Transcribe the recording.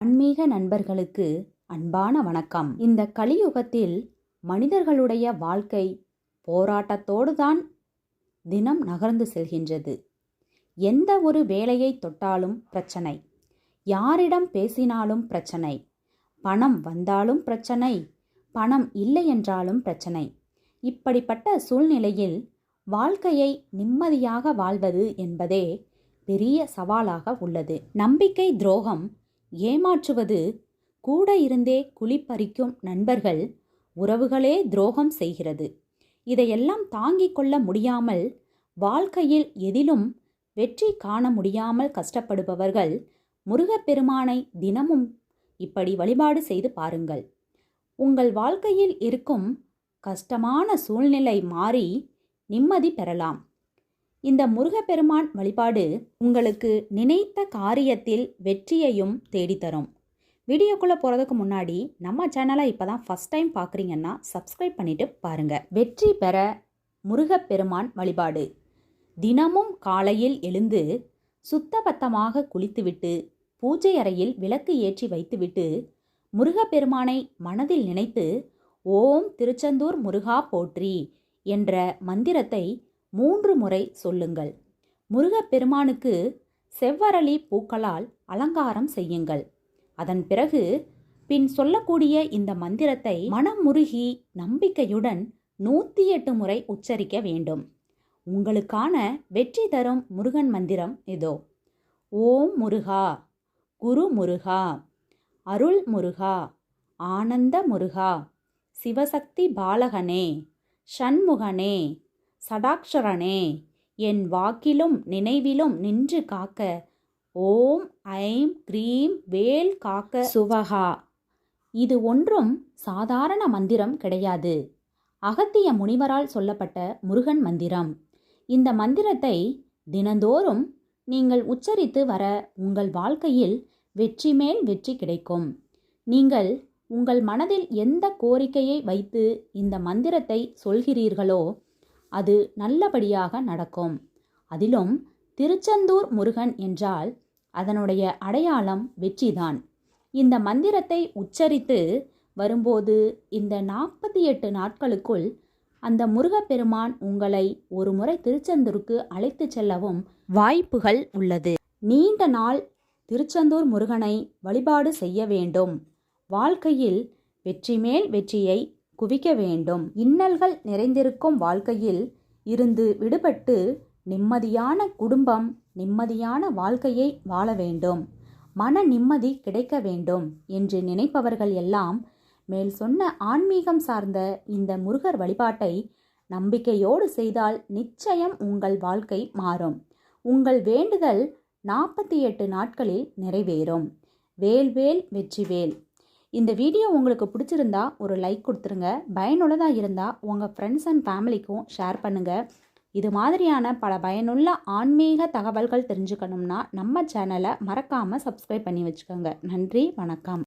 ஆன்மீக நண்பர்களுக்கு அன்பான வணக்கம். இந்த கலியுகத்தில் மனிதர்களுடைய வாழ்க்கை போராட்டத்தோடு தான் தினம் நகர்ந்து செல்கின்றது. எந்த ஒரு வேலையை தொட்டாலும் பிரச்சனை. யாரிடம் பேசினாலும் பிரச்சனை. பணம் வந்தாலும் பிரச்சனை. பணம் இல்லை என்றாலும் பிரச்சனை. இப்படிப்பட்ட சூழ்நிலையில் வாழ்க்கையை நிம்மதியாக வாழ்வது என்பதே பெரிய சவாலாக உள்ளது. நம்பிக்கை துரோகம் ஏமாற்றுவது? கூட இருந்தே குளிப்பறிக்கும் நண்பர்கள் உறவுகளே துரோகம் செய்கிறது. இதையெல்லாம் தாங்கிக் கொள்ள முடியாமல் வாழ்க்கையில் எதிலும் வெற்றி காண முடியாமல் கஷ்டப்படுபவர்கள் முருகப்பெருமானை தினமும் இப்படி வழிபாடு செய்து பாருங்கள். உங்கள் வாழ்க்கையில் இருக்கும் கஷ்டமான சூழ்நிலை மாறி நிம்மதி பெறலாம். இந்த முருகப்பெருமான் வழிபாடு உங்களுக்கு நினைத்த காரியத்தில் வெற்றியையும் தேடித்தரும். வீடியோக்குள்ளே போகிறதுக்கு முன்னாடி நம்ம சேனலை இப்போ தான் ஃபஸ்ட் டைம் பார்க்குறீங்கன்னா சப்ஸ்கிரைப் பண்ணிவிட்டு பாருங்கள் வெற்றி பெற முருகப்பெருமான் வழிபாடு. தினமும் காலையில் எழுந்து சுத்தபத்தமாக குளித்துவிட்டு பூஜை அறையில் விளக்கு ஏற்றி வைத்துவிட்டு முருகப்பெருமானை மனதில் நினைத்து ஓம் திருச்செந்தூர் முருகா போற்றி என்ற மந்திரத்தை மூன்று முறை சொல்லுங்கள். முருகப்பெருமானுக்கு செவ்வரளி பூக்களால் அலங்காரம் செய்யுங்கள். அதன் பிறகு பின் சொல்லக்கூடிய இந்த மந்திரத்தை மனம் முருகி நம்பிக்கையுடன் நூற்றி எட்டு முறை உச்சரிக்க வேண்டும். உங்களுக்கான வெற்றி தரும் முருகன் மந்திரம் இதோ. ஓம் முருகா குரு முருகா அருள் முருகா ஆனந்த முருகா சிவசக்தி பாலகனே ஷண்முகனே சடாக்ஷரனே என் வாக்கிலும் நினைவிலும் நின்று காக்க ஓம் ஐம் க்ரீம் வேல் காக்க. சுவகா இது ஒன்றும் சாதாரண மந்திரம் கிடையாது. அகத்திய முனிவரால் சொல்லப்பட்ட முருகன் மந்திரம். இந்த மந்திரத்தை தினந்தோறும் நீங்கள் உச்சரித்து வர உங்கள் வாழ்க்கையில் வெற்றி மேல் வெற்றி கிடைக்கும். நீங்கள் உங்கள் மனதில் எந்த கோரிக்கையை வைத்து இந்த மந்திரத்தை சொல்கிறீர்களோ அது நல்லபடியாக நடக்கும். அதிலும் திருச்செந்தூர் முருகன் என்றால் அதனுடைய அடையாளம் வெற்றிதான். இந்த மந்திரத்தை உச்சரித்து வரும்போது இந்த நாற்பத்தி எட்டு நாட்களுக்குள் அந்த முருகப்பெருமான் உங்களை ஒரு முறை திருச்செந்தூருக்கு அழைத்து செல்லவும் வாய்ப்புகள் உள்ளது. நீண்ட நாள் திருச்செந்தூர் முருகனை வழிபாடு செய்ய வேண்டும். வாழ்க்கையில் வெற்றி மேல் வெற்றியை குவிக்க வேண்டும். இன்னல்கள் நிறைந்திருக்கும் வாழ்க்கையில் இருந்து விடுபட்டு நிம்மதியான குடும்பம் நிம்மதியான வாழ்க்கையை வாழ வேண்டும். மன நிம்மதி கிடைக்க வேண்டும் என்று நினைப்பவர்கள் எல்லாம் மேல் சொன்ன ஆன்மீகம் சார்ந்த இந்த முருகர் வழிபாட்டை நம்பிக்கையோடு செய்தால் நிச்சயம் உங்கள் வாழ்க்கை மாறும். உங்கள் வேண்டுதல் நாற்பத்தி எட்டு நாட்களில் நிறைவேறும். வேல்வேல் வெற்றிவேல் இந்த வீடியோ உங்களுக்கு பிடிச்சிருந்தா ஒரு லைக் கொடுத்துருங்க. பயனுள்ளதாக இருந்தால் உங்கள் ஃப்ரெண்ட்ஸ் அண்ட் ஃபேமிலிக்கும் ஷேர் பண்ணுங்கள் இது மாதிரியான பல பயனுள்ள ஆன்மீக தகவல்கள் தெரிஞ்சுக்கணும்னா நம்ம சேனலை மறக்காமல் சப்ஸ்கிரைப் பண்ணி வச்சுக்கோங்க. நன்றி வணக்கம்.